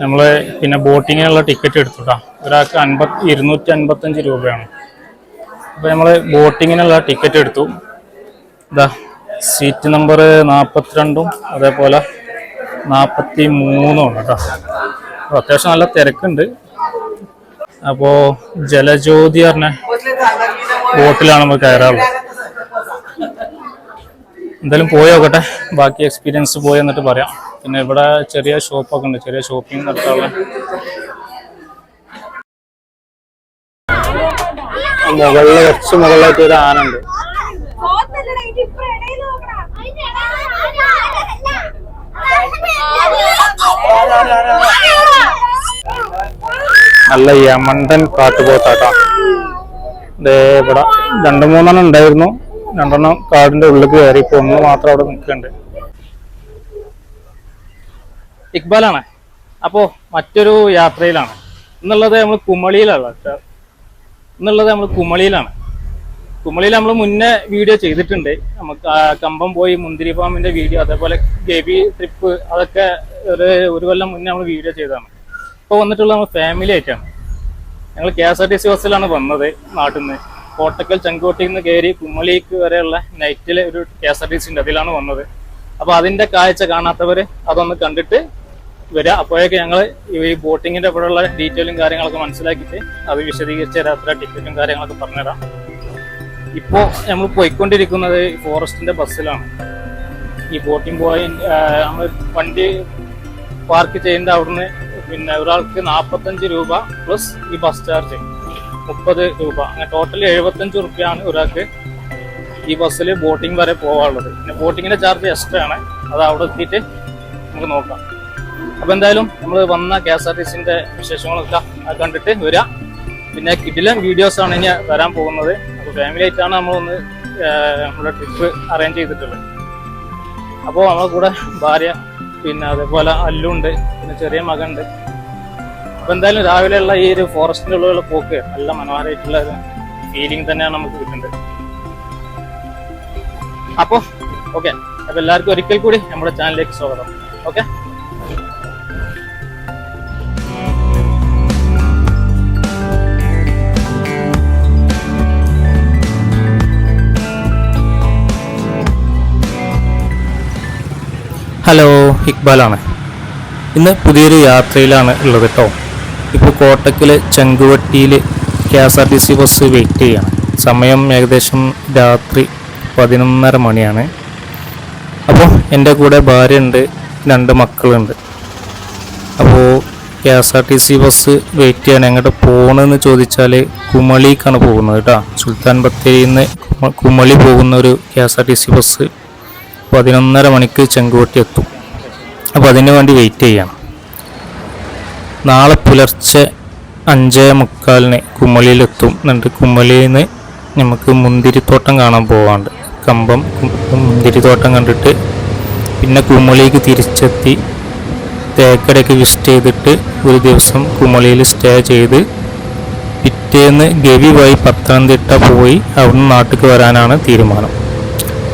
നമ്മൾ പിന്നെ ബോട്ടിങ്ങിനുള്ള ടിക്കറ്റ് എടുത്തുട്ടാ. ഒരാൾക്ക് അൻപത് ഇരുന്നൂറ്റി അൻപത്തഞ്ച് രൂപയാണ്. അപ്പോൾ നമ്മൾ ബോട്ടിങ്ങിനുള്ള ടിക്കറ്റ് എടുത്തു. ഇതാ സീറ്റ് നമ്പർ നാൽപ്പത്തിരണ്ടും അതേപോലെ നാൽപ്പത്തി മൂന്നും ഉണ്ട് കേട്ടോ അപ്പോൾ അത്യാവശ്യം നല്ല തിരക്കുണ്ട്. അപ്പോൾ ജലജ്യോതി പറഞ്ഞ ബോട്ടിലാണ് നമ്മൾ കയറാറുള്ളത്. എന്തായാലും പോയി നോക്കട്ടെ. ബാക്കി എക്സ്പീരിയൻസ് പോയി എന്നിട്ട് പറയാം. പിന്നെ ഇവിടെ ചെറിയ ഷോപ്പൊക്കെ ഉണ്ട്. ചെറിയ ഷോപ്പിംഗ് നടത്താനുള്ള മുകളിൽ കുറച്ച് മുകളിലായിട്ട് ഒരു ആന ഉണ്ട്. നല്ല യമണ്ടൻ കാട്ടുപോത്താട്ടോ. ദേ ഇവിടെ രണ്ട് മൂന്നെണ്ണം ഉണ്ടായിരുന്നു. രണ്ടെണ്ണം കാടിന്റെ ഉള്ളിൽ കയറി ഇപ്പൊ ഒന്ന് മാത്രം അവിടെ നിൽക്കുന്നുണ്ട്. ഇക്ബാലാണ്. അപ്പോ മറ്റൊരു യാത്രയിലാണ്. എന്നുള്ളത് നമ്മൾ കുമളിയിലാണ്. എന്നുള്ളത് നമ്മൾ കുമളിയിലാണ്. കുമളിയിൽ നമ്മൾ മുന്നേ വീഡിയോ ചെയ്തിട്ടുണ്ട്. നമുക്ക് കമ്പം പോയി മുന്തിരി ഫാമിന്റെ വീഡിയോ അതേപോലെ ഗവി ട്രിപ്പ് അതൊക്കെ ഒരു ഒരു കൊല്ലം മുന്നേ നമ്മൾ വീഡിയോ ചെയ്തതാണ്. ഇപ്പോൾ വന്നിട്ടുള്ള നമ്മൾ ഫാമിലി ആയിട്ടാണ്. ഞങ്ങൾ K S R T C ബസ്സിലാണ് വന്നത് നാട്ടിൽ നിന്ന് കോട്ടക്കൽ ചെങ്കോട്ടിൽ നിന്ന് കയറി കുമ്മളിക്ക് വരെയുള്ള നൈറ്റിലെ ഒരു K S R T C ഉണ്ട് അതിലാണ് വന്നത്. അപ്പൊ അതിന്റെ കാഴ്ച കാണാത്തവര് അതൊന്ന് കണ്ടിട്ട് വരിക അപ്പോഴേക്ക് ഞങ്ങൾ ഈ ബോട്ടിങ്ങിന്റെ ഇവിടെയുള്ള ഡീറ്റെയിലും കാര്യങ്ങളൊക്കെ മനസ്സിലാക്കിയിട്ട് അത് വിശദീകരിച്ച് തരാത്ര ടിക്കറ്റും കാര്യങ്ങളൊക്കെ പറഞ്ഞുതരാം. ഇപ്പോ നമ്മൾ പോയിക്കൊണ്ടിരിക്കുന്നത് ഫോറസ്റ്റിന്റെ ബസ്സിലാണ്. ഈ ബോട്ടിംഗ് പോയി നമ്മൾ വണ്ടി പാർക്ക് ചെയ്യുന്ന അവിടുന്ന് പിന്നെ ഒരാൾക്ക് നാൽപ്പത്തഞ്ച് രൂപ പ്ലസ് ഈ ബസ് ചാർജ് മുപ്പത് രൂപ. അങ്ങനെ ടോട്ടൽ എഴുപത്തഞ്ച് റുപ്യാണ് ഒരാൾക്ക് ഈ ബസ്സിൽ ബോട്ടിംഗ് വരെ പോകാനുള്ളത്. പിന്നെ ബോട്ടിങ്ങിന്റെ ചാർജ് എക്സ്ട്രാ ആണ്. അത് അവിടെ എത്തിയിട്ട് നമുക്ക് നോക്കാം. അപ്പൊ എന്തായാലും നമ്മൾ വന്ന കെ എസ് ആർ ടി സിന്റെ വിശേഷങ്ങളൊക്കെ കണ്ടിട്ട് വരാം. പിന്നെ കിടിലൻ വീഡിയോസ് ആണ് ഇനി വരാൻ പോകുന്നത്. അപ്പോൾ ഫാമിലി ആയിട്ടാണ് നമ്മളൊന്ന് നമ്മുടെ ട്രിപ്പ് അറേഞ്ച് ചെയ്തിട്ടുള്ളത്. അപ്പോൾ നമ്മളെ കൂടെ ഭാര്യ പിന്നെ അതേപോലെ അല്ലുണ്ട് പിന്നെ ചെറിയ മകനുണ്ട്. അപ്പൊ എന്തായാലും രാവിലെയുള്ള ഈ ഒരു ഉള്ളിലുള്ള പോക്ക് നല്ല മനോഹരമായിട്ടുള്ള ഫീലിംഗ് തന്നെയാണ് നമുക്ക് കിട്ടുന്നത്. അപ്പോ ഓക്കെ അപ്പൊ എല്ലാവർക്കും ഒരിക്കൽ കൂടി നമ്മുടെ ചാനലിലേക്ക് സ്വാഗതം. ഓക്കെ ഹലോ ഇക്ബാലാണ് ഇന്ന് പുതിയൊരു യാത്രയിലാണ് ഉള്ളത് കേട്ടോ ഇപ്പോൾ കോട്ടക്കിൽ ചെങ്കുവട്ടിയിൽ K S R T C bus wait ചെയ്യാണ്. സമയം ഏകദേശം രാത്രി പതിനൊന്നര മണിയാണ്. അപ്പോൾ എന്റെ കൂടെ ഭാര്യയുണ്ട് രണ്ട് മക്കളുണ്ട്. അപ്പോൾ K S R T C bus wait ചെയ്യാൻ എങ്ങോട്ട് പോകണമെന്ന് ചോദിച്ചാൽ കുമളിക്കാണ് പോകുന്നത് കേട്ടോ. സുൽത്താൻ ബത്തേരിയിൽ നിന്ന് കുമളി പോകുന്ന ഒരു K S R T C bus പതിനൊന്നര മണിക്ക് ചെങ്കുവട്ടി എത്തും അപ്പോൾ അതിന് വേണ്ടി വെയിറ്റ് ചെയ്യണം. നാളെ പുലർച്ചെ അഞ്ചേ മുക്കാലിന് കുമളിയിലെത്തും. എന്നിട്ട് കുമളിയിൽ നിന്ന് നമുക്ക് മുന്തിരിത്തോട്ടം കാണാൻ പോവാണ്ട്. കമ്പം മുന്തിരിത്തോട്ടം കണ്ടിട്ട് പിന്നെ കുമളിക്ക് തിരിച്ചെത്തി തേക്കടയ്ക്ക് വിസിറ്റ് ചെയ്തിട്ട് ഒരു ദിവസം കുമളിയിൽ സ്റ്റേ ചെയ്ത് പിറ്റേന്ന് ഗവി വഴി പത്തനംതിട്ട പോയി അവിടുന്ന് നാട്ടിലേക്ക് വരാനാണ് തീരുമാനം.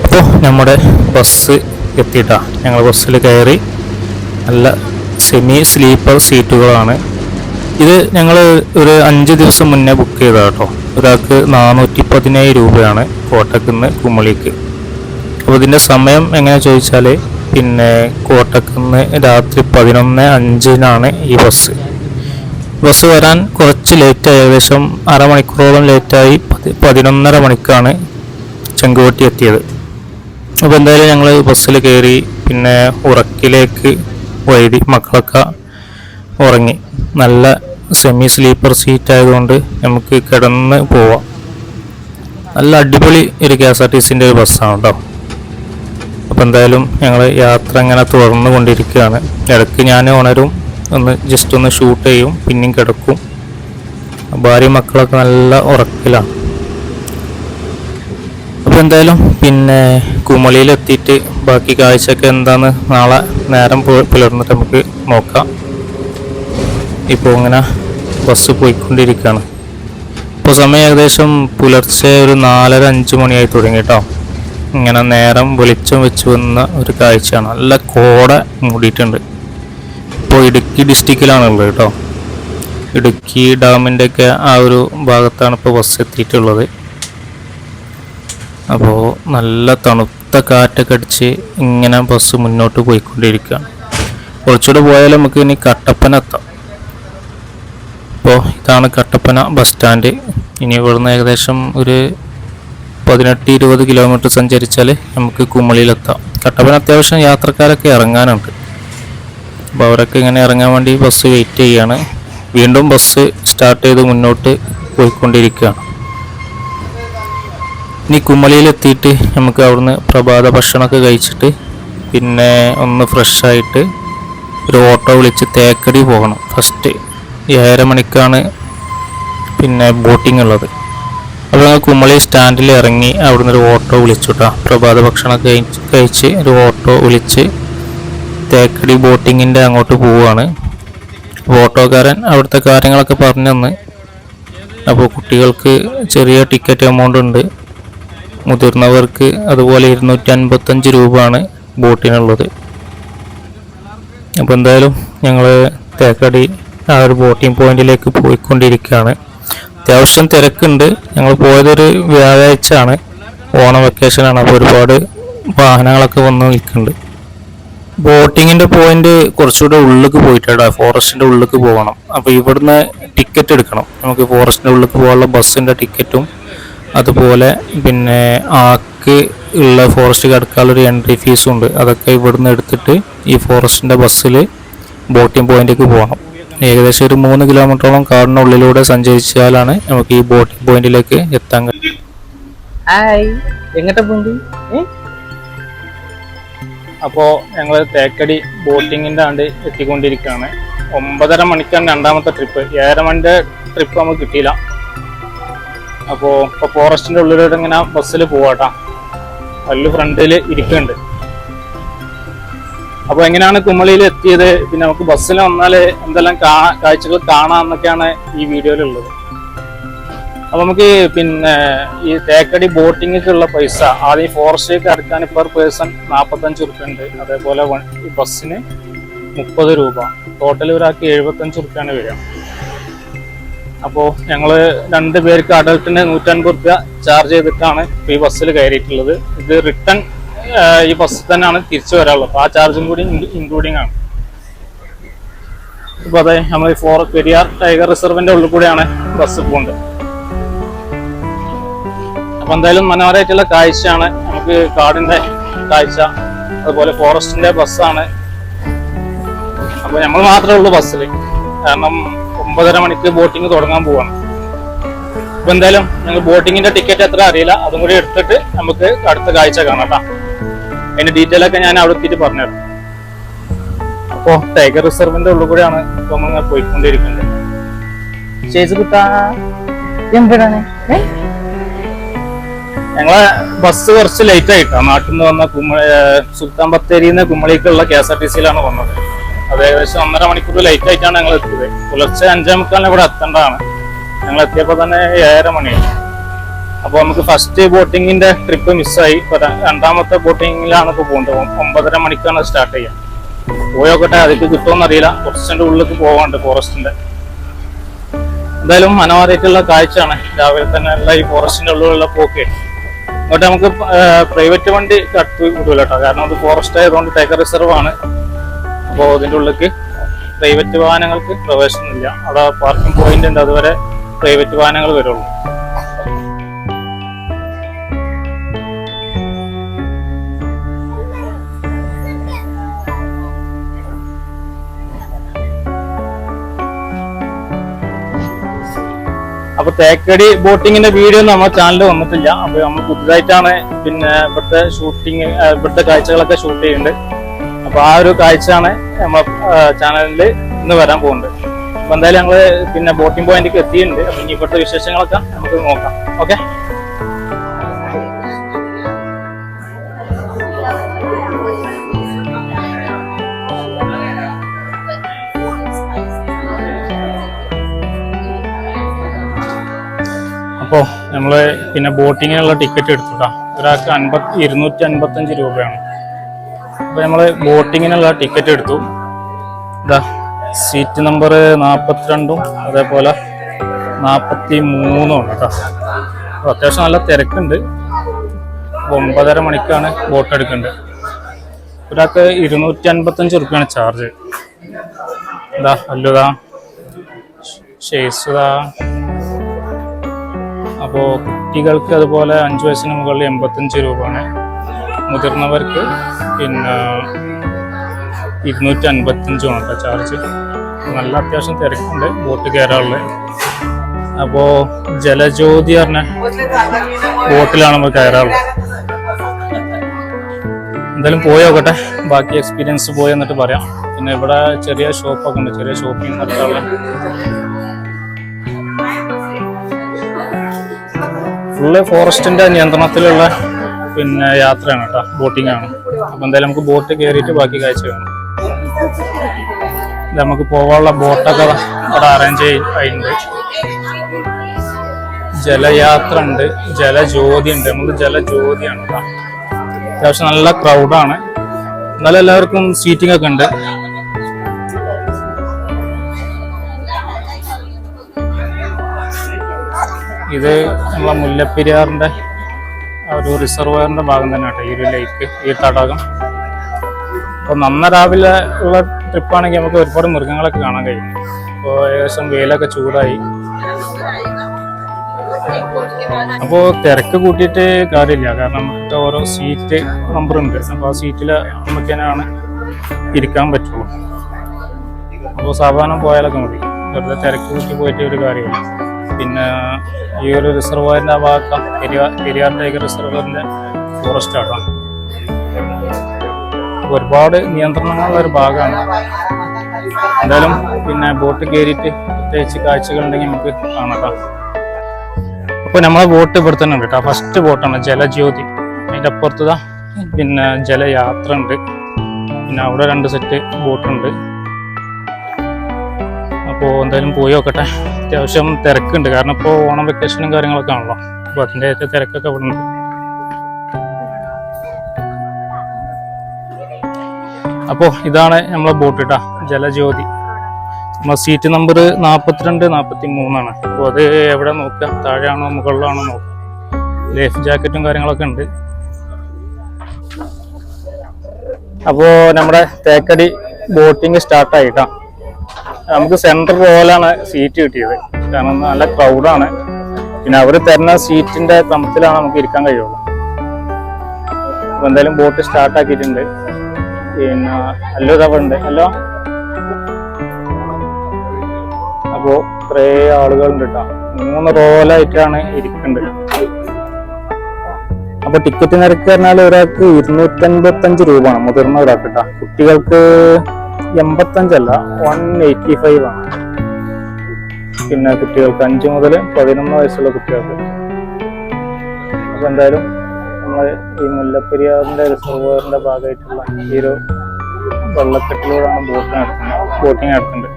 അപ്പോൾ നമ്മുടെ ബസ് എത്തിയിട്ടാണ് ഞങ്ങൾ ബസ്സിൽ കയറി നല്ല സെമി സ്ലീപ്പർ സീറ്റുകളാണ് ഇത് ഞങ്ങൾ ഒരു അഞ്ച് ദിവസം മുന്നേ ബുക്ക് ചെയ്ത കേട്ടോ ഒരാൾക്ക് നാനൂറ്റി പതിനേഴ് രൂപയാണ് കോട്ടക്കുന്ന് കുമളിക്ക്. അപ്പോൾ ഇതിന്റെ സമയം എങ്ങനെ ചോദിച്ചാൽ പിന്നെ കോട്ടക്കുന്ന് രാത്രി പതിനൊന്ന് അഞ്ചിനാണ് ഈ ബസ്. ബസ് വരാൻ കുറച്ച് ലേറ്റായി ഏകദേശം അരമണിക്കൂറോളം ലേറ്റായി പതി- പതിനൊന്നര മണിക്കാണ് ചെങ്കോട്ടി എത്തിയത്. അപ്പോൾ എന്തായാലും ഞങ്ങൾ ബസ്സിൽ കയറി പിന്നെ ഉറക്കിലേക്ക് വൈകി മക്കളൊക്കെ ഉറങ്ങി. നല്ല സെമി സ്ലീപ്പർ സീറ്റ് ആയതുകൊണ്ട് നമുക്ക് കിടന്ന് പോവാം. നല്ല അടിപൊളി ഒരു കെ എസ് ആർ ടി സിന്റെ ഒരു ബസ്സാണ് കേട്ടോ അപ്പോൾ എന്തായാലും ഞങ്ങൾ യാത്ര ഇങ്ങനെ തുടർന്നു കൊണ്ടിരിക്കുകയാണ്. ഇടയ്ക്ക് ഞാൻ ഉണരും ഒന്ന് ജസ്റ്റ് ഒന്ന് ഷൂട്ട് ചെയ്യും പിന്നെയും കിടക്കും. ഭാര്യ മക്കളൊക്കെ നല്ല ഉറക്കിലാണ്. എന്തായാലും പിന്നെ കുമളിയിലെത്തിയിട്ട് ബാക്കി കാഴ്ചയൊക്കെ എന്താന്ന് നാളെ നേരം പുലർന്നിട്ട് നമുക്ക് നോക്കാം. ഇപ്പോൾ ഇങ്ങനെ ബസ് പോയിക്കൊണ്ടിരിക്കുകയാണ് ഇപ്പോൾ സമയം ഏകദേശം പുലർച്ചെ ഒരു നാലര അഞ്ച് മണിയായി തുടങ്ങി കേട്ടോ ഇങ്ങനെ നേരം വെളിച്ചം വെച്ച് വന്ന ഒരു കാഴ്ചയാണ്. നല്ല കോട മൂടിയിട്ടുണ്ട്. ഇപ്പോൾ ഇടുക്കി ഡിസ്ട്രിക്റ്റിലാണുള്ളത് കേട്ടോ ഇടുക്കി ഡാമിന്റെ ഒക്കെ ആ ഒരു ഭാഗത്താണ് ഇപ്പോൾ ബസ് എത്തിയിട്ടുള്ളത്. അപ്പോൾ നല്ല തണുത്ത കാറ്റൊക്കെ അടിച്ച് ഇങ്ങനെ ബസ് മുന്നോട്ട് പോയിക്കൊണ്ടിരിക്കുകയാണ്. കുറച്ചുകൂടെ പോയാൽ നമുക്ക് ഇനി കട്ടപ്പന എത്താം. അപ്പോൾ ഇതാണ് കട്ടപ്പന ബസ് സ്റ്റാൻഡ് ഇനി ഇവിടുന്ന് ഏകദേശം ഒരു പതിനെട്ട് ഇരുപത് കിലോമീറ്റർ സഞ്ചരിച്ചാൽ നമുക്ക് കുമളിയിലെത്താം. കട്ടപ്പന അത്യാവശ്യം യാത്രക്കാരൊക്കെ ഇറങ്ങാനുണ്ട്. അപ്പോൾ അവരൊക്കെ ഇങ്ങനെ ഇറങ്ങാൻ വേണ്ടി ബസ് വെയിറ്റ് ചെയ്യുകയാണ് വീണ്ടും ബസ് സ്റ്റാർട്ട് ചെയ്ത് മുന്നോട്ട് പോയിക്കൊണ്ടിരിക്കുകയാണ്. ഇനി കുമളിയിലെത്തിയിട്ട് നമുക്ക് അവിടുന്ന് പ്രഭാത ഭക്ഷണമൊക്കെ കഴിച്ചിട്ട് പിന്നെ ഒന്ന് ഫ്രഷായിട്ട് ഒരു ഓട്ടോ വിളിച്ച് തേക്കടി പോകണം. ഫസ്റ്റ് ഏഴര മണിക്കാണ് പിന്നെ ബോട്ടിംഗ് ഉള്ളത്. അപ്പോൾ ഞങ്ങൾ കുമളി സ്റ്റാൻഡിൽ ഇറങ്ങി അവിടുന്ന് ഒരു ഓട്ടോ വിളിച്ചു കേട്ടോ പ്രഭാത ഭക്ഷണം കഴിച്ച് കഴിച്ച് ഒരു ഓട്ടോ വിളിച്ച് തേക്കടി ബോട്ടിങ്ങിന്റെ അങ്ങോട്ട് പോവുകയാണ് ഓട്ടോക്കാരൻ അവിടുത്തെ കാര്യങ്ങളൊക്കെ പറഞ്ഞു തന്ന് അപ്പോൾ കുട്ടികൾക്ക് ചെറിയ ടിക്കറ്റ് എമൗണ്ട് ഉണ്ട്. മുതിർന്നവർക്ക് അതുപോലെ ഇരുന്നൂറ്റി അൻപത്തഞ്ച് രൂപയാണ് ബോട്ടിനുള്ളത്. അപ്പോൾ എന്തായാലും ഞങ്ങൾ തേക്കടി ആ ഒരു ബോട്ടിംഗ് പോയിന്റിലേക്ക് പോയിക്കൊണ്ടിരിക്കുകയാണ്. അത്യാവശ്യം തിരക്കുണ്ട്. ഞങ്ങൾ പോയതൊരു വ്യാഴാഴ്ച ആണ് ഓണം വെക്കേഷനാണ് അപ്പോൾ ഒരുപാട് വാഹനങ്ങളൊക്കെ വന്ന് നിൽക്കുന്നുണ്ട്. ബോട്ടിങ്ങിന്റെ പോയിന്റ് കുറച്ചുകൂടെ ഉള്ളിലേക്ക് പോയിട്ടാണ്. ഫോറസ്റ്റിന്റെ ഉള്ളിലേക്ക് പോകണം. അപ്പോൾ ഇവിടുന്ന് ടിക്കറ്റ് എടുക്കണം. നമുക്ക് ഫോറസ്റ്റിന്റെ ഉള്ളിലേക്ക് പോകാനുള്ള ബസ്സിന്റെ ടിക്കറ്റും അതുപോലെ പിന്നെ ആക്ക് ഉള്ള ഫോറസ്റ്റ് കടക്കാനുള്ള ഒരു എൻട്രി ഫീസും ഉണ്ട്. അതൊക്കെ ഇവിടുന്ന് എടുത്തിട്ട് ഈ ഫോറസ്റ്റിന്റെ ബസ്സിൽ ബോട്ടിംഗ് പോയിന്റിലേക്ക് പോകണം ഏകദേശം ഒരു മൂന്ന് കിലോമീറ്ററോളം കാടിനുള്ളിലൂടെ സഞ്ചരിച്ചാലാണ് നമുക്ക് ഈ ബോട്ടിംഗ് പോയിന്റിലേക്ക് എത്താൻ കഴിയും ഹായ് എങ്ങോട്ടാ പോകുന്നത് അപ്പോൾ ഞങ്ങൾ തേക്കടി ബോട്ടിങ്ങിന്റെ ആണ്ട് എത്തിക്കൊണ്ടിരിക്കുകയാണ് ഒമ്പതര മണിക്കാണ് രണ്ടാമത്തെ ട്രിപ്പ് ഏഴര മണിന്റെ ട്രിപ്പ് നമുക്ക് കിട്ടിയില്ല. അപ്പോൾ ഇപ്പോൾ ഫോറസ്റ്റിന്റെ ഉള്ളിലോട്ട് ഇങ്ങനെ ബസ്സിൽ പോവാട്ടാ. അല്ല ഫ്രണ്ടിൽ ഇരിക്കുന്നുണ്ട് അപ്പോൾ എങ്ങനെയാണ് കുമളിയിൽ എത്തിയത്? പിന്നെ നമുക്ക് ബസ്സിൽ വന്നാൽ എന്തെല്ലാം കാ കാഴ്ചകൾ കാണാമെന്നൊക്കെയാണ് ഈ വീഡിയോയിലുള്ളത്. അപ്പൊ നമുക്ക് പിന്നെ ഈ തേക്കടി ബോട്ടിങ്ങിക്കുള്ള പൈസ ആദ്യം ഫോറസ്റ്റിലേക്ക് അടക്കാൻ പെർ പേഴ്സൺ നാൽപ്പത്തഞ്ച് റുപ്യ ഉണ്ട് അതേപോലെ ബസ്സിന് മുപ്പത് രൂപ. ടോട്ടൽ ഒരാൾക്ക് എഴുപത്തഞ്ച് റുപ്യാണ് വരിക. അപ്പോൾ ഞങ്ങൾ രണ്ട് പേർക്ക് അഡൽട്ടിന് നൂറ്റൻപത് രൂപ ചാർജ് ചെയ്തിട്ടാണ് ഈ ബസ്സിൽ കയറിയിട്ടുള്ളത്. ഇത് റിട്ടേൺ ഈ ബസ്സിൽ തന്നെയാണ് തിരിച്ചു വരാനുള്ളത്. അപ്പോൾ ആ ചാർജും കൂടി ഇൻക്ലൂഡിങ് ആണ്. ഇപ്പൊ അതെ നമ്മൾ ഫോർ പെരിയാർ ടൈഗർ റിസർവിന്റെ ഉള്ളിൽ കൂടെയാണ് ബസ് പോകുന്നത് അപ്പൊ എന്തായാലും മനോഹരമായിട്ടുള്ള കാഴ്ചയാണ്. നമുക്ക് കാടിന്റെ കാഴ്ച അതുപോലെ ഫോറസ്റ്റിന്റെ ബസ്സാണ് അപ്പോൾ നമ്മൾ മാത്രമേ ഉള്ളൂ ബസ്സിൽ കാരണം ഒമ്പതര മണിക്ക് ബോട്ടിംഗ് തുടങ്ങാൻ പോവാണ്. അപ്പൊ എന്തായാലും ഞങ്ങൾ ബോട്ടിങ്ങിന്റെ ടിക്കറ്റ് എത്ര അറിയില്ല. അതും കൂടി എടുത്തിട്ട് നമുക്ക് അടുത്ത കാഴ്ച കാണാം കേട്ടോ അതിന്റെ ഡീറ്റെയിൽ ഒക്കെ ഞാൻ അവിടെ എത്തിയിട്ട് പറഞ്ഞുതരാം. അപ്പോ ടൈഗർ റിസർവിന്റെ ഉള്ളിൽ കൂടെയാണ് ഇപ്പൊ നമ്മൾ പോയിക്കൊണ്ടിരിക്കുന്നത്. ചേച്ചി കുട്ട ഞങ്ങളെ ബസ് കുറച്ച് ലേറ്റ് ആയിട്ടാണ് നാട്ടിൽ നിന്ന് വന്ന കുമ്മ സുൽത്താൻ ബത്തേരിയിൽ നിന്ന് കുമ്മളിക്കുള്ള കെ എസ് ആർ ടി സിയിലാണ് വന്നത്. അത് ഏകദേശം ഒന്നര മണിക്കൂർ ലേറ്റ് ആയിട്ടാണ് ഞങ്ങൾ എത്തിയത്. പുലർച്ചെ അഞ്ചേ മുക്കാലിന് ഇവിടെ എത്തേണ്ടതാണ്. ഞങ്ങൾ എത്തിയപ്പോൾ തന്നെ ഏഴര മണിയായി. അപ്പോൾ നമുക്ക് ഫസ്റ്റ് ബോട്ടിങ്ങിന്റെ ട്രിപ്പ് മിസ്സായി രണ്ടാമത്തെ ബോട്ടിങ്ങിലാണ് ഇപ്പോൾ പോകുന്നത് ഒമ്പതര മണിക്കാണ് സ്റ്റാർട്ട് ചെയ്യുക പോയോക്കട്ടെ അതിക്ക് കിട്ടുമെന്ന് അറിയില്ല. കുറച്ചിന്റെ ഉള്ളിലേക്ക് പോകാണ്ട് ഫോറസ്റ്റിന്റെ. എന്തായാലും മനോഹരമായിട്ടുള്ള കാഴ്ചയാണ്. രാവിലെ തന്നെ ഉള്ള ഈ ഫോറസ്റ്റിന്റെ ഉള്ളിലുള്ള പോക്ക്. അങ്ങോട്ട് നമുക്ക് പ്രൈവറ്റ് വണ്ടി കട്ട് വിടൂല കേട്ടോ. കാരണം അത് ഫോറസ്റ്റ് ആയതുകൊണ്ട് ടൈഗർ റിസർവ് ആണ്. അപ്പോൾ ഇതിന്റെ ഉള്ളിലേക്ക് പ്രൈവറ്റ് വാഹനങ്ങൾക്ക് പ്രവേശനമില്ല അവിടെ പാർക്കിംഗ് പോയിന്റ് ഉണ്ട്. അതുവരെ പ്രൈവറ്റ് വാഹനങ്ങൾ വരുള്ളൂ. അപ്പൊ തേക്കടി ബോട്ടിങ്ങിന്റെ വീഡിയോ നമ്മുടെ ചാനലിൽ വന്നിട്ടില്ല. അപ്പൊ നമ്മൾ പുതുതായിട്ടാണ് പിന്നെ ഇവിടുത്തെ ഷൂട്ടിങ് ഇവിടുത്തെ കാഴ്ചകളൊക്കെ ഷൂട്ട് ചെയ്യുന്നുണ്ട് അപ്പൊ ആ ഒരു കാഴ്ചയാണ് നമ്മുടെ ചാനലിൽ ഇന്ന് വരാൻ പോകുന്നത്. അപ്പൊ എന്തായാലും ഞങ്ങൾ പിന്നെ ബോട്ടിംഗ് പോയിന്റിലേക്ക് എത്തിയിട്ടുണ്ട്. അപ്പൊ ഇനി ഇപ്പോഴത്തെ വിശേഷങ്ങളൊക്കെ നമുക്ക് നോക്കാം. ഓക്കെ അപ്പോൾ നമ്മൾ പിന്നെ ബോട്ടിങ്ങിനുള്ള ടിക്കറ്റ് എടുത്തുട്ടാ ഒരാൾക്ക് അൻപത് ഇരുന്നൂറ്റി അൻപത്തഞ്ച് രൂപയാണ്. അപ്പോൾ നമ്മൾ ബോട്ടിങ്ങിനുള്ള ടിക്കറ്റ് എടുത്തു. ഇതാ സീറ്റ് നമ്പർ നാൽപ്പത്തിരണ്ടും അതേപോലെ നാൽപ്പത്തി മൂന്നും ഉണ്ട് കേട്ടോ. അപ്പൊ അത്യാവശ്യം നല്ല തിരക്കുണ്ട്. അപ്പൊ ഒമ്പതര മണിക്കാണ് ബോട്ട് എടുക്കേണ്ടത് ഒരാൾക്ക് ഇരുന്നൂറ്റി അൻപത്തഞ്ച് റുപ്യാണ് ചാർജ് ഇതാ അല്ലുതാ ഷേസുതാ അപ്പോൾ കുട്ടികൾക്ക് അതുപോലെ അഞ്ച് വയസ്സിന് മുകളിൽ എൺപത്തഞ്ച് രൂപയാണ് മുതിർന്നവർക്ക് പിന്നെ ഇരുന്നൂറ്റി അൻപത്തഞ്ചും ആണ് ചാർജ്. നല്ല അത്യാവശ്യം തിരക്കുണ്ട് ബോട്ട് കയറാനുള്ളത് അപ്പോൾ ജലജ്യോതി പറഞ്ഞ ബോട്ടിലാണ് നമ്മൾ കയറാറുള്ളത് എന്തായാലും പോയി നോക്കട്ടെ. ബാക്കി എക്സ്പീരിയൻസ് പോയി എന്നിട്ട് പറയാം. പിന്നെ ഇവിടെ ചെറിയ ഷോപ്പൊക്കെ ഉണ്ട്. ചെറിയ ഷോപ്പിംഗ് നടത്താനുള്ള ഫുള്ള് ഫോറസ്റ്റിന്റെ നിയന്ത്രണത്തിലുള്ള പിന്നെ യാത്രയാണ് കേട്ടോ. ബോട്ടിംഗ് ആണ്. അപ്പൊ എന്തായാലും നമുക്ക് ബോട്ട് കയറിയിട്ട് ബാക്കി കാഴ്ച വേണം നമുക്ക് പോകാനുള്ള ബോട്ടൊക്കെ അവിടെ അറേഞ്ച് ചെയ്യുന്നുണ്ട് ജലയാത്ര ഉണ്ട്. ജലജ്യോതി ഉണ്ട്. നമുക്ക് ജലജ്യോതിയാണ് അത്യാവശ്യം നല്ല ക്രൗഡാണ് എന്നാലും എല്ലാവർക്കും സീറ്റിംഗ് ഒക്കെ ഉണ്ട്. ഇത് നമ്മളെ മുല്ലപ്പെരിയാറിന്റെ ഒരു റിസർവറിന്റെ ഭാഗം തന്നെ കേട്ടോ ഈ ഒരു ലേക്ക് ഈ തടാകം. അപ്പോൾ നന്ന രാവിലെ ഉള്ള ട്രിപ്പാണെങ്കിൽ നമുക്ക് ഒരുപാട് മൃഗങ്ങളൊക്കെ കാണാൻ കഴിയും. അപ്പോൾ ഏകദേശം വെയിലൊക്കെ ചൂടായി. അപ്പോൾ തിരക്ക് കൂട്ടിയിട്ട് കാര്യമില്ല കാരണം നമുക്ക് ഓരോ സീറ്റ് നമ്പർ ഉണ്ട്. അപ്പോൾ ആ സീറ്റിൽ നമുക്ക് തന്നെയാണ് ഇരിക്കാൻ പറ്റുള്ളൂ. അപ്പോൾ സാധാരണ പോയാലൊക്കെ മതി. വെറുതെ തിരക്ക് കൂട്ടി പോയിട്ട് ഒരു കാര്യമില്ല. പിന്നെ ഈ ഒരു റിസർവറിന്റെ ആ ഭാഗത്ത് പെരിയാർ പെരിയാർ ടൈഗർ റിസർവറിന്റെ ഫോറസ്റ്റ് ആട്ടോ. ഒരുപാട് നിയന്ത്രണങ്ങളുള്ള ഒരു ഭാഗമാണ്. എന്തായാലും പിന്നെ ബോട്ട് കയറിയിട്ട് പ്രത്യേകിച്ച് കാഴ്ചകളുണ്ടെങ്കിൽ നമുക്ക് കാണാം അപ്പോൾ നമ്മളെ ബോട്ട് ഇവിടെ തന്നെ ഉണ്ട് കേട്ടോ ഫസ്റ്റ് ബോട്ടാണ് ജലജ്യോതി. അതിന്റെ അപ്പുറത്ത് പിന്നെ ജലയാത്ര ഉണ്ട് പിന്നെ അവിടെ രണ്ട് സെറ്റ് ബോട്ടുണ്ട് അപ്പോൾ എന്തായാലും പോയി നോക്കട്ടെ. അത്യാവശ്യം തിരക്കുണ്ട്. കാരണം ഇപ്പോൾ ഓണം വെക്കേഷനും കാര്യങ്ങളൊക്കെ ആണല്ലോ. അപ്പോൾ അതിന്റെ തിരക്കൊക്കെ ഇവിടെ ഉണ്ട് അപ്പോൾ ഇതാണ് നമ്മളെ ബോട്ട് കേട്ടോ ജലജ്യോതി. നമ്മളെ സീറ്റ് നമ്പർ നാൽപ്പത്തിരണ്ട് നാൽപ്പത്തി മൂന്നാണ് അപ്പോൾ അത് എവിടെ നോക്കുക? താഴെയാണോ മുകളിലാണോ നോക്കുക. ലൈഫ് ജാക്കറ്റും കാര്യങ്ങളൊക്കെ ഉണ്ട്. അപ്പോൾ നമ്മുടെ തേക്കടി ബോട്ടിങ് സ്റ്റാർട്ടായിട്ടാ നമുക്ക് സെൻട്രൽ റോയിലാണ് സീറ്റ് കിട്ടിയത്. കാരണം നല്ല ക്രൗഡാണ് പിന്നെ അവർ തരുന്ന സീറ്റിന്റെ തമത്തിലാണ് നമുക്ക് ഇരിക്കാൻ കഴിയുള്ളൂ. അപ്പോൾ എന്തായാലും ബോട്ട് സ്റ്റാർട്ട് ആക്കിയിട്ടുണ്ട്. പിന്നെ അല്ലോ ഉണ്ട് ഹലോ അപ്പോ ഇത്രേ ആളുകളുണ്ട് കേട്ടോ മൂന്ന് റോലായിട്ടാണ് ഇരിക്കുന്നത് അപ്പൊ ടിക്കറ്റ് നിരക്ക് പറഞ്ഞാൽ ഒരാൾക്ക് ഇരുന്നൂറ്റി അൻപത്തി അഞ്ച് രൂപയാണ്. മുതിർന്ന ഒരാൾക്ക് കേട്ടോ കുട്ടികൾക്ക് എൺപത്തഞ്ചല്ല വൺ എയ്റ്റി ഫൈവ് ആണ്. പിന്നെ കുട്ടികൾക്ക് അഞ്ചു മുതൽ പതിനൊന്ന് വയസ്സുള്ള കുട്ടികൾക്ക്. അപ്പൊ എന്തായാലും നമ്മൾ ഈ മുല്ലപ്പെരിയാറിന്റെ റിസർവറിന്റെ ഭാഗമായിട്ടുള്ള ഈ ഒരു വെള്ളക്കെട്ടിലൂടെയാണ് ബോട്ടിംഗ് നടത്തുന്നത്. ബോട്ടിംഗ് നടത്തുന്നത്.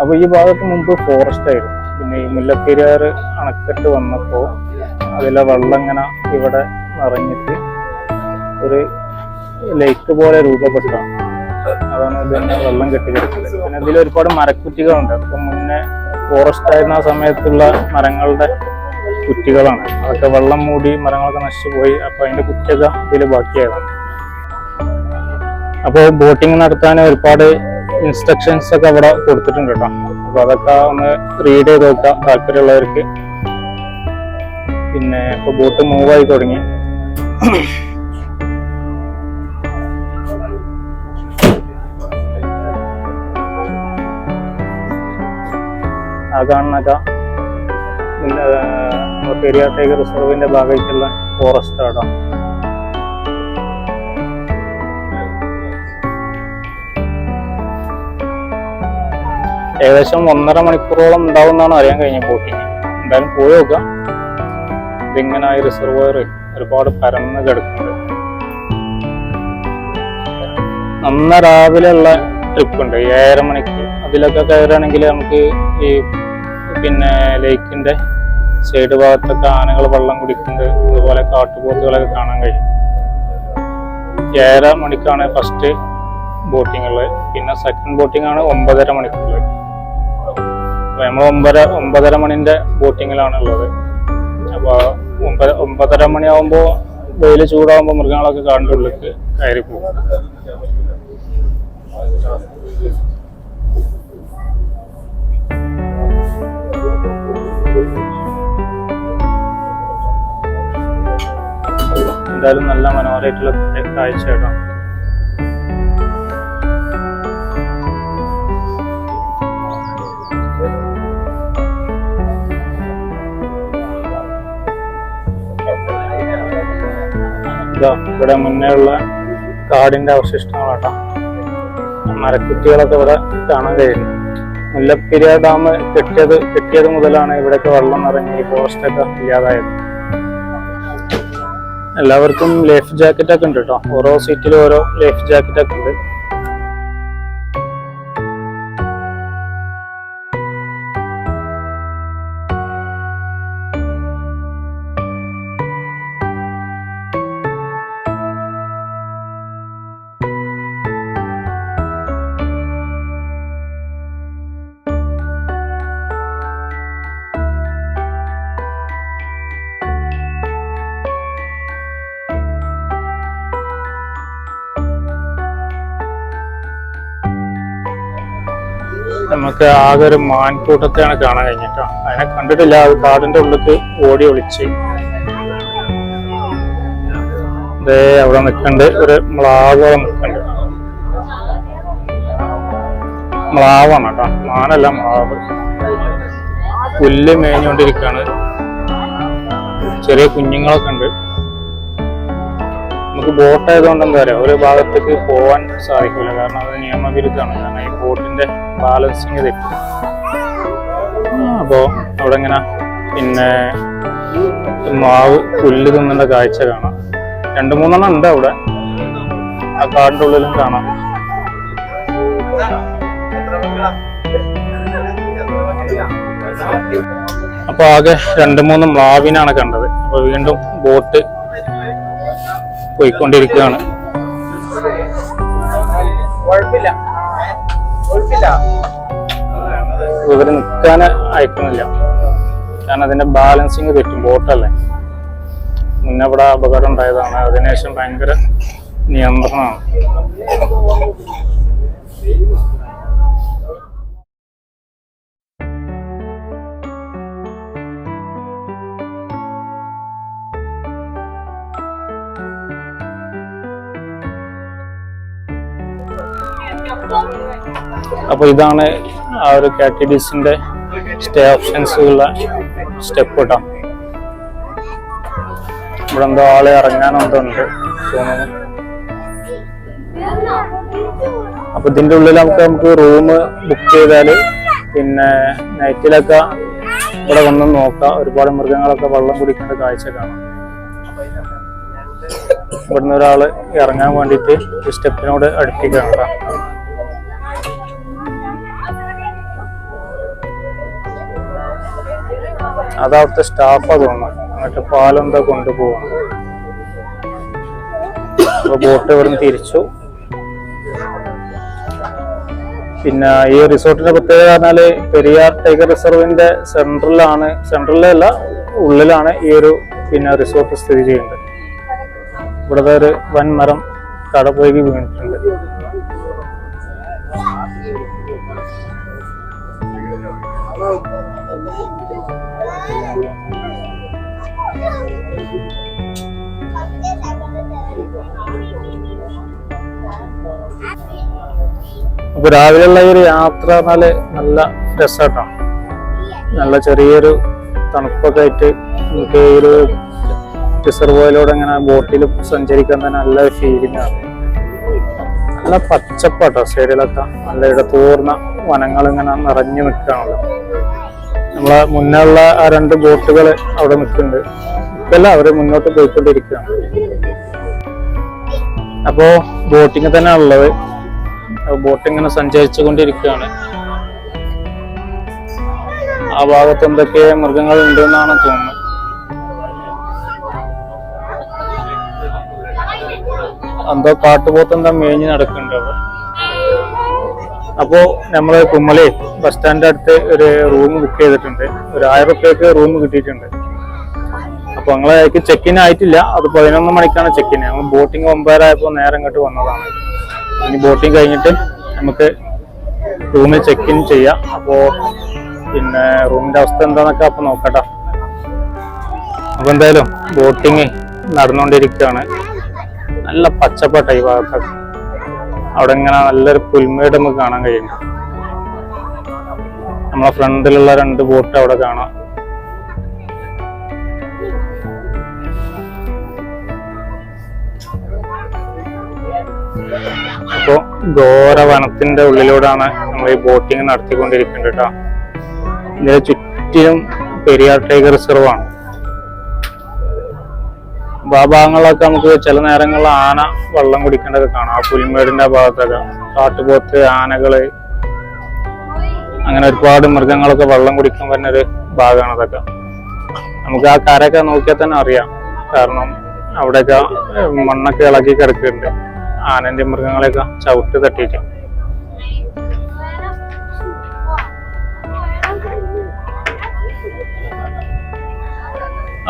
അപ്പൊ ഈ ഭാഗത്ത് മുമ്പ് ഫോറസ്റ്റ് ആയിരുന്നു. പിന്നെ ഈ മുല്ലപ്പെരിയാർ അണക്കെട്ട് വന്നപ്പോൾ അതിലെ വെള്ളം ഇങ്ങനെ ഇവിടെ നിറഞ്ഞിട്ട് ഒരു ലേക്ക് പോലെ രൂപപ്പെട്ടതാണ് അതാണ് ഇതിന്റെ വെള്ളം കെട്ടിക്കിടക്കുന്നത്. പിന്നെ ഇതിൽ ഒരുപാട് മരക്കുറ്റികളുണ്ട്. അപ്പം മുന്നേ ഫോറസ്റ്റ് ആയിരുന്ന ആ സമയത്തുള്ള മരങ്ങളുടെ കുറ്റികളാണ്. അതൊക്കെ വെള്ളം മൂടി മരങ്ങളൊക്കെ നശിച്ചു പോയി. അപ്പൊ അതിന്റെ കുറ്റിയൊക്കെ ഇതിൽ ബാക്കിയായതാണ്. അപ്പോൾ ബോട്ടിംഗ് നടത്താൻ ഒരുപാട് ഇൻസ്ട്രക്ഷൻസ് ഒക്കെ അവിടെ കൊടുത്തിട്ടുണ്ട് കേട്ടോ. അപ്പോൾ അതൊക്കെ ഒന്ന് റീഡ് ചെയ്ത് നോക്കാം താല്പര്യമുള്ളവർക്ക്. പിന്നെ ഇപ്പൊ ബോട്ട് മൂവ് ആയി തുടങ്ങി. കാണുന്നൊക്കെ പെരിയാർ ടൈഗർ റിസർവിന്റെ ഭാഗമായിട്ടുള്ള ഫോറസ്റ്റ് ആടാ. ഏകദേശം ഒന്നര മണിക്കൂറോളം ഉണ്ടാവും എന്നാണ് അറിയാൻ കഴിഞ്ഞ ബോട്ടിങ്. എന്തായാലും പോയി നോക്കാം ഇതിങ്ങനെ ഈ റിസർവയർ ഒരുപാട് പരന്ന് കിടക്കുന്നുണ്ട്. അന്ന് രാവിലെ ഉള്ള ട്രിപ്പ് ഉണ്ട്. ഏഴര മണിക്ക്. അതിലൊക്കെ കയറുകയാണെങ്കിൽ നമുക്ക് ഈ പിന്നെ ലേക്കിന്റെ സൈഡ് ഭാഗത്തൊക്കെ ആനകൾ വെള്ളം കുടിക്കുന്നുണ്ട്. അതുപോലെ കാട്ടുപോത്തുകളൊക്കെ കാണാൻ കഴിയും. ഏഴര മണിക്കാണ് ഫസ്റ്റ് ബോട്ടിംഗ് ഉള്ളത്. പിന്നെ സെക്കൻഡ് ബോട്ടിംഗ് ആണ് ഒമ്പതര മണിക്കുള്ളത്. അപ്പൊ നമ്മൾ ഒമ്പര ഒമ്പതര മണിന്റെ ബോട്ടിങ്ങിലാണ് ഉള്ളത്. അപ്പൊ ഒമ്പത് ഒമ്പതര മണിയാവുമ്പോ വെയിൽ ചൂടാവുമ്പോ മൃഗങ്ങളൊക്കെ കാടിന്റെ ഉള്ളിലേക്ക് കയറി പോകും എന്തായാലും നല്ല മനോഹരമായിട്ടുള്ള കാഴ്ച കേട്ടോ. ഇവിടെ മുന്നേ ഉള്ള കാടിന്റെ അവശിഷ്ടങ്ങളാട്ടോ. മരക്കുറ്റികളൊക്കെ ഇവിടെ കാണാൻ കഴിയുന്നു. മുല്ലപ്പെരിയ ഡാം കെട്ടിയത് കെട്ടിയത് മുതലാണ് ഇവിടെയൊക്കെ വെള്ളം നിറഞ്ഞ് ഈ ഫോറസ്റ്റ് ഒക്കെ ഇല്ലാതായത്. എല്ലാവർക്കും ലൈഫ് ജാക്കറ്റ് ഒക്കെ ഉണ്ട് കേട്ടോ ഓരോ സീറ്റിലും ഓരോ ലൈഫ് ജാക്കറ്റ് ഒക്കെ ഉണ്ട്. നമുക്ക് ആകെ ഒരു മാൻകൂട്ടത്തെയാണ് കാണാൻ കഴിഞ്ഞിട്ടോ അതിനെ കണ്ടിട്ടില്ല അത് കാടിന്റെ ഉള്ളിലേക്ക് ഓടി ഒളിച്ച്. ദേ അവിടെ നിൽക്കണ്ട് ഒരു മ്ലാവോളം നിൽക്കണ്ട്. മ്ലാവാണ് കേട്ടോ. മാനല്ല മ്ലാവ്. പുല്ല് മേഞ്ഞുകൊണ്ടിരിക്കാണ് ചെറിയ കുഞ്ഞുങ്ങളൊക്കെ ഉണ്ട്. നമുക്ക് ബോട്ട് ആയതുകൊണ്ട് എന്താ പറയുക ഒരു ഭാഗത്തേക്ക് പോകാൻ സാധിക്കില്ല. കാരണം അത് നിയമവിരുദ്ധമാണ്. കാരണം ഈ ബോട്ടിന്റെ ബാലൻസിങ് തെറ്റും അപ്പോൾ അവിടെ ഇങ്ങനെ പിന്നെ മാവ് പുല്ല് തിന്നേണ്ട കാഴ്ച കാണാം. രണ്ട് മൂന്നെണ്ണം ഉണ്ട് അവിടെ. ആ കാടിന്റെ ഉള്ളിലും കാണാം. അപ്പൊ ആകെ രണ്ട് മൂന്ന് മ്ലാവിനാണ് കണ്ടത്. അപ്പൊ വീണ്ടും ബോട്ട് പോയിക്കൊണ്ടിരിക്കുകയാണ്. ഇവർ നിൽക്കാൻ അയക്കുന്നില്ല. കാരണം അതിന്റെ ബാലൻസിങ് തെറ്റും ബോട്ടല്ലേ? മുന്നേ ഇവിടെ അപകടം ഉണ്ടായതാണ്. അതിനുശേഷം ഭയങ്കര നിയന്ത്രണമാണ്. അപ്പൊ ഇതാണ് ആ ഒരു കെ ടി ഡി സിന്റെ സ്റ്റേ ഓപ്ഷൻസ് ഉള്ള സ്റ്റെപ്പ് കേട്ടോ. ഇവിടെ എന്തോ ആൾ ഇറങ്ങാനുണ്ടുണ്ട് തോന്നുന്നു. അപ്പൊ ഇതിന്റെ ഉള്ളിൽ നമുക്ക് നമുക്ക് റൂം ബുക്ക് ചെയ്താൽ പിന്നെ നൈറ്റിലൊക്കെ ഇവിടെ വന്ന് നോക്കാം. ഒരുപാട് മൃഗങ്ങളൊക്കെ വെള്ളം കുടിക്കേണ്ട കാഴ്ച കാണാം. ഇവിടുന്ന് ഒരാൾ ഇറങ്ങാൻ വേണ്ടിട്ട് ഈ സ്റ്റെപ്പിനോട് അടുപ്പിക്കണം കേട്ടോ. അത് സ്റ്റാഫാ തോന്നുന്നു. എന്നിട്ട് പാലെന്താ കൊണ്ടുപോകുന്നു ബോട്ട് ഇവിടുന്ന് തിരിച്ചു. പിന്നെ ഈ റിസോർട്ടിന്റെ പ്രത്യേകത പറഞ്ഞാൽ പെരിയാർ ടൈഗർ റിസർവിന്റെ സെൻട്രലാണ് സെൻട്രലിലല്ല ഉള്ളിലാണ് ഈ ഒരു പിന്നെ റിസോർട്ട് സ്ഥിതി ചെയ്യുന്നത്. ഇവിടുത്തെ ഒരു വൻ മരം കടപോയി വീണിട്ടുണ്ട്. അപ്പൊ രാവിലെയുള്ള ഈ ഒരു യാത്ര എന്നാൽ നല്ല രസമായിട്ടാണ് നല്ല ചെറിയൊരു തണുപ്പൊക്കെ ആയിട്ട് നമുക്ക് ഒരു റിസർവോയിലൂടെ ഇങ്ങനെ ബോട്ടിൽ സഞ്ചരിക്കാൻ തന്നെ നല്ല ഫീലിംഗ് ആണ്. നല്ല പച്ചപ്പാട്ടോ സൈഡിലൊക്കെ. നല്ല ഇടത്തൂർന്ന വനങ്ങൾ ഇങ്ങനെ നിറഞ്ഞു നിൽക്കുകയാണല്ലോ. നമ്മളെ മുന്നേ ഉള്ള ആ രണ്ട് ബോട്ടുകൾ അവിടെ നിൽക്കുന്നുണ്ട്. ഇപ്പല്ല അവർ മുന്നോട്ട് പോയിക്കൊണ്ടിരിക്കുകയാണ്. അപ്പോൾ ബോട്ടിങ് തന്നെ ഉള്ളത് ബോട്ട് ഇങ്ങനെ സഞ്ചരിച്ചു കൊണ്ടിരിക്കുകയാണ് ആ ഭാഗത്ത് എന്തൊക്കെ മൃഗങ്ങൾ ഉണ്ട് എന്നാണ് തോന്നുന്നത്. എന്തോ കാട്ടുപോത്ത് എന്താ മേഞ്ഞ് നടക്കുന്നുണ്ട് അവിടെ. അപ്പോ നമ്മൾ കുമ്മളി ബസ് സ്റ്റാൻഡ് അടുത്ത് ഒരു റൂം ബുക്ക് ചെയ്തിട്ടുണ്ട്. ഒരു ആയിരം റുപ്യക്ക് റൂം കിട്ടിയിട്ടുണ്ട്. അപ്പൊ ഞങ്ങളേക്ക് ചെക്ക് ഇൻ ആയിട്ടില്ല. അത് പതിനൊന്ന് മണിക്കാണ് ചെക്ക് ഇൻ ഞങ്ങൾ ബോട്ടിങ് ഒമ്പതരായപ്പോൾ നേരം ഇങ്ങോട്ട് വന്നതാണ്. ഇനി ബോട്ടിംഗ് കഴിഞ്ഞിട്ട് നമുക്ക് റൂമിൽ ചെക്ക് ഇൻ ചെയ്യാം. അപ്പോ പിന്നെ റൂമിന്റെ അവസ്ഥ എന്താന്നൊക്കെ അപ്പൊ നോക്കട്ടെ. അപ്പൊ എന്തായാലും ബോട്ടിങ് നടന്നുകൊണ്ടിരിക്കുകയാണ് നല്ല പച്ചപ്പട്ട ഈ ഭാഗത്തൊക്കെ അവിടെ ഇങ്ങനെ നല്ലൊരു പുൽമേട് നമുക്ക് കാണാൻ കഴിയും. നമ്മളെ ഫ്രണ്ടിലുള്ള രണ്ട് ബോട്ട് അവിടെ കാണാം. അപ്പോ ഘോര വനത്തിന്റെ ഉള്ളിലൂടെയാണ് നമ്മൾ ഈ ബോട്ടിങ് നടത്തിക്കൊണ്ടിരിക്കുന്നത് കേട്ടോ. ഇതിന് ചുറ്റിലും പെരിയാർ ടൈഗർ റിസർവ് ആണ്. അപ്പൊ ആ ഭാഗങ്ങളിലൊക്കെ നമുക്ക് ചില നേരങ്ങളിൽ ആന വെള്ളം കുടിക്കേണ്ടത് കാണാം. ആ പുൽമേടിന്റെ ആ ഭാഗത്തൊക്കെ കാട്ടുപോത്ത് ആനകൾ അങ്ങനെ ഒരുപാട് മൃഗങ്ങളൊക്കെ വെള്ളം കുടിക്കാൻ വരുന്ന ഒരു ഭാഗമാണ് അതൊക്കെ. നമുക്ക് ആ കരയൊക്കെ നോക്കിയാൽ തന്നെ അറിയാം. കാരണം അവിടെയൊക്കെ മണ്ണൊക്കെ ഇളക്കി കിടക്കുന്നുണ്ട്. ആനന്റെ മൃഗങ്ങളെയൊക്കെ ചവിട്ട് തട്ടിയിട്ട്.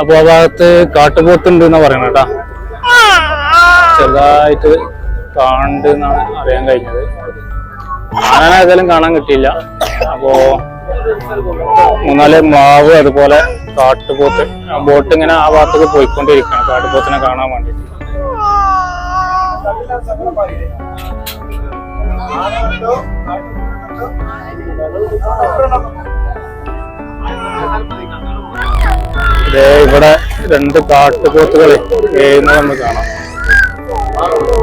അപ്പൊ ആ ഭാഗത്ത് കാട്ടുപോത്തുണ്ട് എന്നാ പറയണ കേട്ടാ. ചെറുതായിട്ട് കാണുന്നുണ്ട് എന്നാണ് അറിയാൻ കഴിഞ്ഞത്. ആന ഏതായാലും കാണാൻ കിട്ടിയില്ല. അപ്പോ മൂന്നാൽ മാവ് അതുപോലെ കാട്ടുപോത്ത് ബോട്ട് ഇങ്ങനെ ആ ഭാഗത്തേക്ക് പോയിക്കൊണ്ടിരിക്കണം കാട്ടുപോത്തിനെ കാണാൻ വേണ്ടി ഇവിടെ രണ്ട് കാട്ടുപോത്തുകൾ ഏഴുന്നത് നമ്മൾ കാണാം.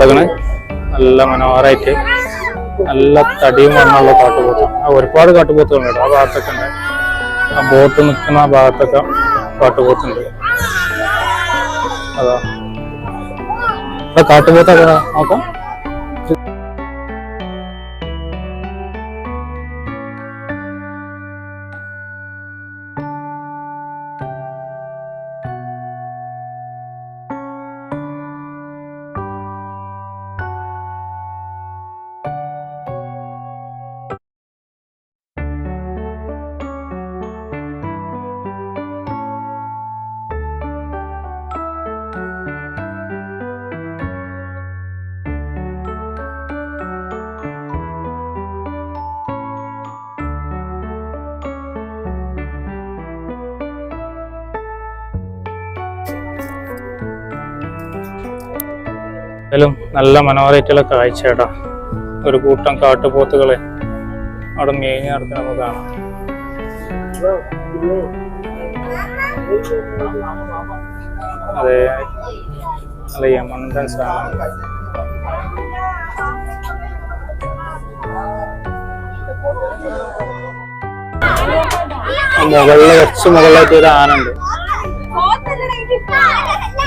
അതാണ് നല്ല മനോഹരമായിട്ട് നല്ല തടിയും മണ്ണുള്ള കാട്ടുപോത്താണ്. ഒരുപാട് കാട്ടുപോത്തുകളുണ്ട് ആ ഭാഗത്തൊക്കെ ഉണ്ട്. ആ ബോട്ട് നിൽക്കുന്ന ആ ഭാഗത്തൊക്കെ കാട്ടുപോത്തുണ്ട്. അതാ. ആ കാട്ടുപോത്തൊക്കെ നോക്കാം. എന്തായാലും നല്ല മനോഹരമായിട്ടുള്ള കാഴ്ചയാടാ ഒരു കൂട്ടം കാട്ടുപോത്തുകളെ അവിടെ മേഞ്ഞ് നടത്തി നമുക്ക് കാണാം അതെ നല്ല യമണ്ടൻ സാധനം മുകളിൽ കുറച്ച് മുകളിലായിട്ട് ഒരു ആന ഉണ്ട് അതാ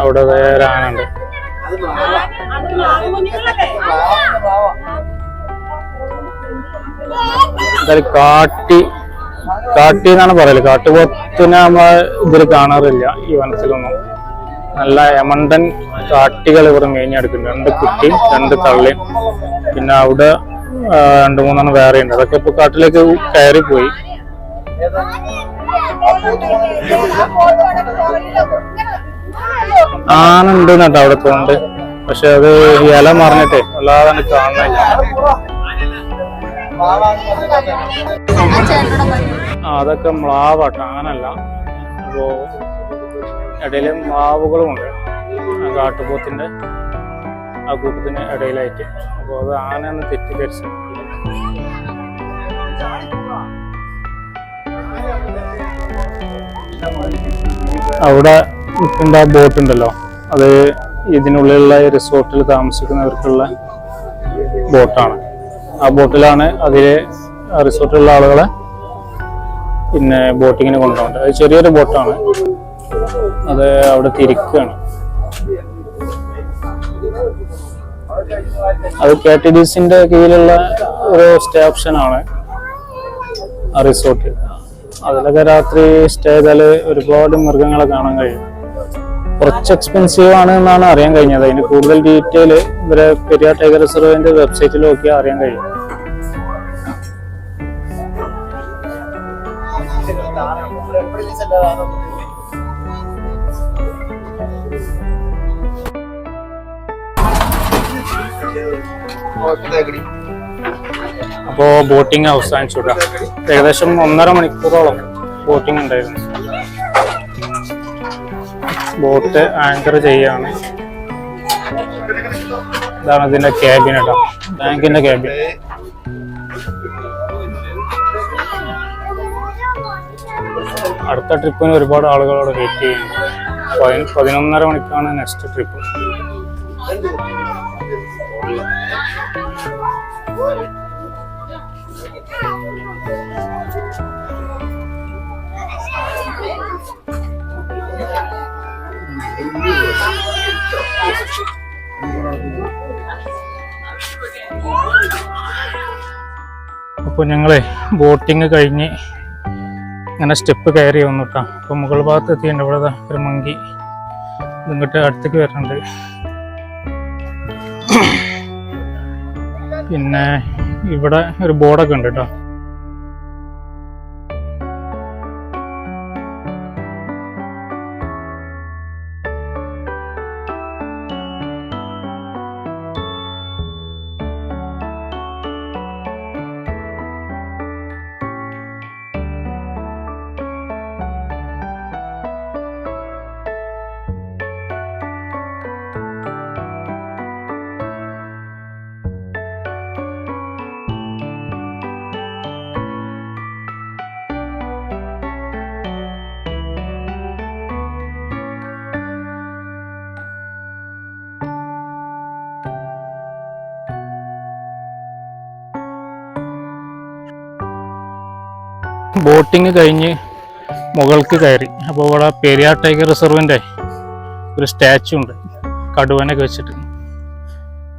അവിടെ വേറെ ആന ഉണ്ട് എന്തായാലും കാട്ടി കാട്ടി എന്നാണ് പറയൽ. കാട്ടുപോത്തിനെ നമ്മൾ ഇതിൽ കാണാറില്ല ഈ വനത്തിലൊന്നും. നല്ല യമണ്ടൻ കാട്ടികൾ ഇവിടെ മേഞ്ഞെടുക്കുന്നുണ്ട് രണ്ട് കുട്ടി രണ്ട് തള്ളിയും പിന്നെ അവിടെ രണ്ടു മൂന്നെണ്ണം വേറെ ഉണ്ട്. അതൊക്കെ ഇപ്പൊ കാട്ടിലേക്ക് കയറി പോയി ആന ഉണ്ട് കേട്ടോ അവിടെ തോണ്ട്. പക്ഷെ അത് ഇല മറിഞ്ഞിട്ടേ അല്ലാതെ കാണുന്നില്ല അതൊക്കെ മ്ലാവട്ടോ. ആനല്ല. അപ്പോ ഇടയിൽ മാവുകളുമുണ്ട്. ആ കാട്ടുപോത്തിന്റെ ആ കൂട്ടത്തിന് ഇടയിലായിട്ട്. അപ്പോൾ അത് ആനന്ന് തെറ്റിദ്ധരിച്ചു. അവിടെ നിൽക്കേണ്ട ആ ബോട്ട് ഉണ്ടല്ലോ അത് ഇതിനുള്ളിലുള്ള റിസോർട്ടിൽ താമസിക്കുന്നവർക്കുള്ള ബോട്ടാണ്. ആ ബോട്ടിലാണ് അതിലെ റിസോർട്ടിലുള്ള ആളുകളെ പിന്നെ ബോട്ടിങ്ങിന് കൊണ്ടുപോകേണ്ടത് അത് ചെറിയൊരു ബോട്ടാണ്. അത് അവിടെ തിരിക്കുകയാണ് അത് കെ ടി ഡി സിന്റെ കീഴിലുള്ള ഒരു സ്റ്റേ ഓപ്ഷൻ ആണ്. ആ റിസോർട്ട്. അതിലൊക്കെ രാത്രി സ്റ്റേ ചെയ്താൽ ഒരുപാട് മൃഗങ്ങളെ കാണാൻ കഴിയും. കുറച്ച് എക്സ്പെൻസീവ് ആണ് എന്നാണ് അറിയാൻ കഴിഞ്ഞത്. അതിന് കൂടുതൽ ഡീറ്റെയിൽ ഇവരെ പെരിയാർ ടൈഗർ റിസർവിന്റെ വെബ്സൈറ്റിൽ നോക്കിയാൽ അറിയാൻ കഴിയും. അപ്പോൾ ബോട്ടിംഗ് അവസാനിച്ചു. ഏകദേശം ഒന്നര മണിക്കൂറോളം ബോട്ടിംഗ് ഉണ്ടായിരുന്നു. ബോട്ട് ആങ്കർ ചെയ്യാണ്. ഇതാണ് ഇതിന്റെ ക്യാബിൻ കേട്ടോ ബാങ്കിന്റെ ക്യാബിൻ അടുത്ത ട്രിപ്പിന് ഒരുപാട് ആളുകളോട് വെയിറ്റ് ചെയ്യുന്നു. പതി- പതിനൊന്നര മണിക്കാണ് നെക്സ്റ്റ് ട്രിപ്പ് അപ്പോൾ ഞങ്ങൾ ബോട്ടിങ് കഴിഞ്ഞ് ഇങ്ങനെ സ്റ്റെപ്പ് കയറി വന്നു കേട്ടോ അപ്പോൾ മുകൾ ഭാഗത്ത് എത്തിയിട്ടുണ്ട് ഇവിടെ ഒരു മങ്കി. ഇങ്ങോട്ട് അടുത്തേക്ക് വരുന്നുണ്ട്. പിന്നെ ഇവിടെ ഒരു ബോർഡൊക്കെ ഉണ്ട് കേട്ടോ ബോട്ടിങ് കഴിഞ്ഞ് മുകൾക്ക് കയറി. അപ്പോൾ ഇവിടെ പെരിയാർ ടൈഗർ റിസർവിന്റെ ഒരു സ്റ്റാച്ചു ഉണ്ട്. കടുവനൊക്കെ വെച്ചിട്ട്.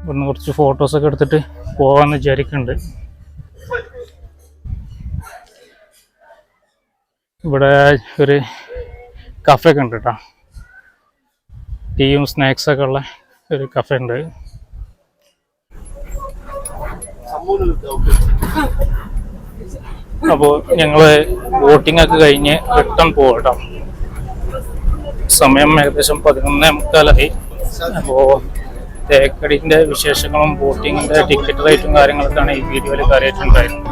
ഇവിടുന്ന് കുറച്ച് ഫോട്ടോസൊക്കെ എടുത്തിട്ട് പോകാമെന്ന് വിചാരിക്കുന്നുണ്ട് ഇവിടെ ഒരു കഫേ ഒക്കെ ഉണ്ട് കേട്ടോ ടീയും സ്നാക്സൊക്കെ ഉള്ള ഒരു കഫേ ഉണ്ട്. അപ്പോൾ ഞങ്ങൾ ബോട്ടിംഗ് ഒക്കെ കഴിഞ്ഞ് റിട്ടേൺ പോകട്ടോ കേട്ടോ സമയം ഏകദേശം പതിനൊന്നേ മുക്കാലായി. അപ്പോൾ തേക്കടിന്റെ വിശേഷങ്ങളും ബോട്ടിങ്ങിന്റെ ടിക്കറ്റ് റേറ്റും കാര്യങ്ങളൊക്കെയാണ് ഈ വീഡിയോയിൽ കാര്യമായിട്ടുണ്ടായിരുന്നത്.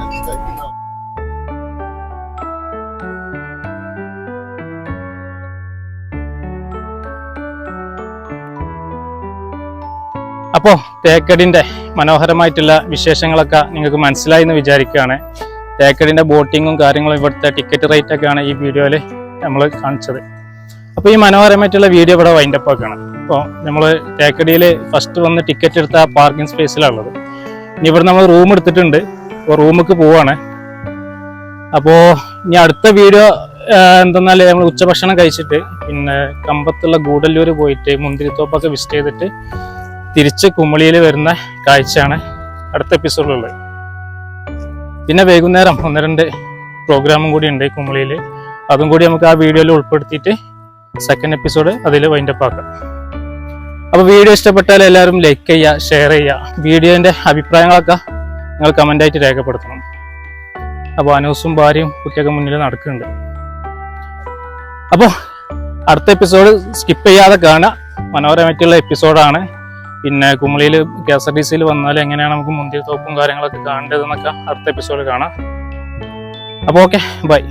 അപ്പോൾ തേക്കടിന്റെ മനോഹരമായിട്ടുള്ള വിശേഷങ്ങളൊക്കെ നിങ്ങൾക്ക് മനസ്സിലായി എന്ന് വിചാരിക്കുകയാണ്. തേക്കടിന്റെ ബോട്ടിങ്ങും കാര്യങ്ങളും ഇവിടുത്തെ ടിക്കറ്റ് റേറ്റ് ഒക്കെയാണ് ഈ വീഡിയോയിൽ നമ്മൾ കാണിച്ചത്. അപ്പോൾ ഈ മനോഹരമായിട്ടുള്ള വീഡിയോ ഇവിടെ വൈൻഡപ്പ് ആക്കുകയാണ് അപ്പോൾ നമ്മൾ തേക്കടിയിൽ ഫസ്റ്റ് വന്ന് ടിക്കറ്റ് എടുത്ത പാർക്കിംഗ് സ്പേസിലുള്ളത് ഇനി ഇവിടെ നമ്മൾ റൂം എടുത്തിട്ടുണ്ട്. അപ്പോൾ റൂമിലേക്ക് പോവാണ്. അപ്പോൾ ഇനി അടുത്ത വീഡിയോ എന്തെന്നാൽ നമ്മൾ ഉച്ചഭക്ഷണം കഴിച്ചിട്ട് പിന്നെ കമ്പത്തുള്ള ഗൂഡല്ലൂർ പോയിട്ട് മുന്തിരിത്തോപ്പൊക്കെ വിസിറ്റ് ചെയ്തിട്ട് തിരിച്ച് കുമളിയിൽ വരുന്ന കാഴ്ചയാണ് അടുത്ത എപ്പിസോഡിലുള്ളത് പിന്നെ വൈകുന്നേരം ഒന്ന് രണ്ട് പ്രോഗ്രാമും കൂടി ഉണ്ട് കുമളിയിൽ അതും കൂടി നമുക്ക് ആ വീഡിയോയിൽ ഉൾപ്പെടുത്തിയിട്ട് സെക്കൻഡ് എപ്പിസോഡ് അതിൽ വൈൻഡപ്പ് ആക്കാം. അപ്പോൾ വീഡിയോ ഇഷ്ടപ്പെട്ടാൽ എല്ലാവരും ലൈക്ക് ചെയ്യുക ഷെയർ ചെയ്യുക. വീഡിയോന്റെ അഭിപ്രായങ്ങളൊക്കെ നിങ്ങൾ കമന്റായിട്ട് രേഖപ്പെടുത്തണം. അപ്പോൾ അനൂസും ഭാര്യയും കുട്ടിയൊക്കെ മുന്നിൽ നടക്കുന്നുണ്ട്. അപ്പോൾ അടുത്ത എപ്പിസോഡ് സ്കിപ്പ് ചെയ്യാതെ കാണുക. മനോഹരമായിട്ടുള്ള എപ്പിസോഡാണ് പിന്നെ കുമളിയിൽ കെ എസ് ആർ ടി സിയിൽ വന്നാൽ എങ്ങനെയാണ് നമുക്ക് മുന്തിരി തോപ്പും കാര്യങ്ങളൊക്കെ കാണേണ്ടതെന്നൊക്കെ അടുത്ത എപ്പിസോഡ് കാണാം. അപ്പോൾ ഓക്കെ ബൈ